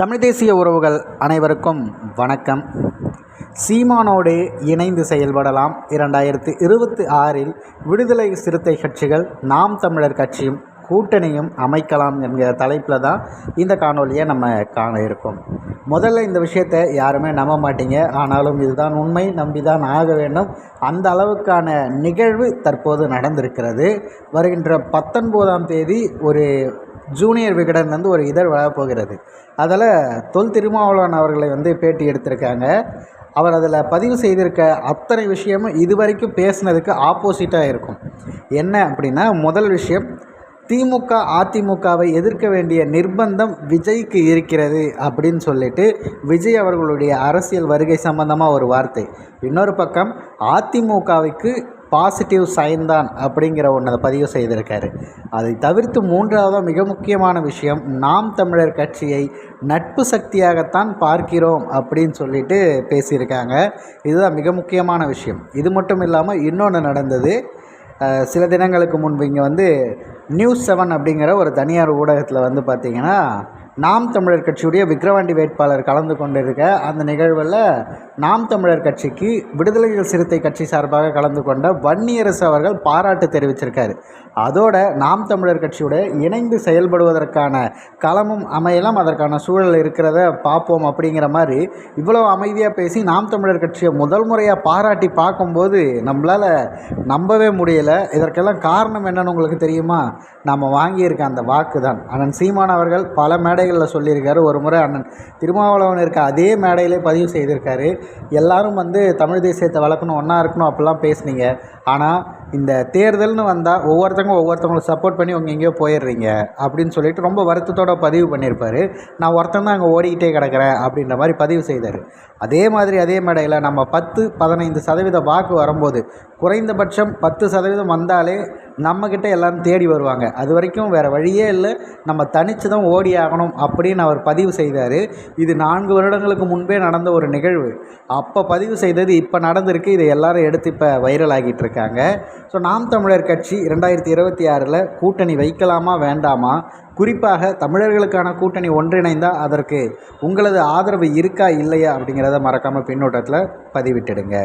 தமிழ் தேசிய உறவுகள் அனைவருக்கும் வணக்கம். சீமானோடு இணைந்து செயல்படலாம். இரண்டாயிரத்தி இருபத்தி ஆறில் விடுதலை சிறுத்தை கட்சிகள் நாம் தமிழர் கட்சியும் கூட்டணியும் அமைக்கலாம் என்கிற தலைப்பில் தான் இந்த காணொலியை நம்ம காண இருக்கோம். முதல்ல இந்த விஷயத்தை யாருமே நம்ப மாட்டீங்க. ஆனாலும் இதுதான் உண்மை. நம்பி தான் ஆக வேண்டும். அந்த அளவுக்கான நிகழ்வு தற்போது நடந்திருக்கிறது. வருகின்ற பத்தொன்பதாம் தேதி ஒரு ஜூனியர் விகடன்லேருந்து ஒரு இதழ் வரப்போகிறது அதில் தொல் திருமாவளவன் அவர்களை வந்து பேட்டி எடுத்திருக்காங்க. அவர் அதில் பதிவு செய்திருக்க அத்தனை விஷயமும் இதுவரைக்கும் பேசுனதுக்கு ஆப்போசிட்டாக இருக்கும். என்ன அப்படின்னா முதல் விஷயம் திமுக அதிமுகவை எதிர்க்க வேண்டிய நிர்பந்தம் விஜய்க்கு இருக்கிறது அப்படின்னு சொல்லிட்டு விஜய் அவர்களுடைய அரசியல் வருகை சம்பந்தமாக ஒரு வார்த்தை. இன்னொரு பக்கம் அதிமுகவுக்கு பாசிட்டிவ் சைன் தான் அப்படிங்கிற ஒன்றை பதிவு செய்திருக்காரு. அதை தவிர்த்து மூன்றாவது மிக முக்கியமான விஷயம் நாம் தமிழர் கட்சியை நட்பு சக்தியாகத்தான் பார்க்கிறோம் அப்படின்னு சொல்லிட்டு பேசியிருக்காங்க. இதுதான் மிக முக்கியமான விஷயம். இது மட்டும் இல்லாமல் இன்னொன்று நடந்தது. சில தினங்களுக்கு முன்பு இங்கே வந்து நியூஸ் செவன் அப்படிங்கிற ஒரு தனியார் ஊடகத்தில் வந்து பார்த்திங்கன்னா நாம் தமிழர் கட்சியுடைய விக்ரவாண்டி வேட்பாளர் கலந்து கொண்டிருக்க அந்த நிகழ்வில் நாம் தமிழர் கட்சிக்கு விடுதலைகள் சிறுத்தை கட்சி சார்பாக கலந்து கொண்ட வன்னியரசு அவர்கள் பாராட்டு தெரிவிச்சிருக்காரு. அதோட நாம் தமிழர் கட்சியோட இணைந்து செயல்படுவதற்கான களமும் அமையலாம் அதற்கான சூழல் இருக்கிறத பார்ப்போம் அப்படிங்கிற மாதிரி இவ்வளோ அமைதியாக பேசி நாம் தமிழர் கட்சியை முதல் முறையாக பாராட்டி பார்க்கும்போது நம்மளால் நம்பவே முடியலை. இதற்கெல்லாம் காரணம் என்னன்னு உங்களுக்கு தெரியுமா? நம்ம வாங்கியிருக்க அந்த வாக்கு தான் அண்ணன் சீமான் அவர்கள் பல மேடை மேடைகளில் சொல்லியிருக்காரு. ஒரு முறை அண்ணன் திருமாவளவன் இருக்க அதே மேடையிலே பதிவு செய்திருக்காரு. எல்லாரும் வந்து தமிழ் தேசியத்தை வளர்க்கணும் ஒன்றா இருக்கணும் அப்படிலாம் பேசுனீங்க. ஆனால் இந்த தேர்தல்னு வந்தால் ஒவ்வொருத்தவங்க ஒவ்வொருத்தவங்களுக்கு சப்போர்ட் பண்ணி உங்கள் எங்கேயோ போயிடுறீங்க அப்படின்னு சொல்லிட்டு ரொம்ப வருத்தத்தோட பதிவு பண்ணியிருப்பார். நான் ஒருத்தன் தான் அங்கே ஓடிக்கிட்டே கிடக்கிறேன் அப்படின்ற மாதிரி பதிவு செய்தார். அதே மாதிரி அதே மேடையில் நம்ம பத்து பதினைந்து சதவீத வாக்கு வரும்போது குறைந்தபட்சம் பத்து சதவீதம் வந்தாலே நம்மக்கிட்ட எல்லோரும் தேடி வருவாங்க. அது வரைக்கும் வேறு வழியே இல்லை. நம்ம தனித்து தான் ஓடி ஆகணும் அப்படின்னு அவர் பதிவு செய்தார். இது நான்கு வருடங்களுக்கு முன்பே நடந்த ஒரு நிகழ்வு. அப்போ பதிவு செய்தது இப்போ நடந்திருக்கு. இதை எல்லாரும் எடுத்து இப்போ வைரல் ஆகிட்டு இருக்காங்க. ஸோ நாம் தமிழர் கட்சி இரண்டாயிரத்தி இருபத்தி ஆறில் கூட்டணி வைக்கலாமா வேண்டாமா? குறிப்பாக தமிழர்களுக்கான கூட்டணி ஒன்றிணைந்தால் அதற்கு உங்களது ஆதரவு இருக்கா இல்லையா அப்படிங்கிறத மறக்காமல் பின்னோட்டத்தில் பதிவிட்டுடுங்க.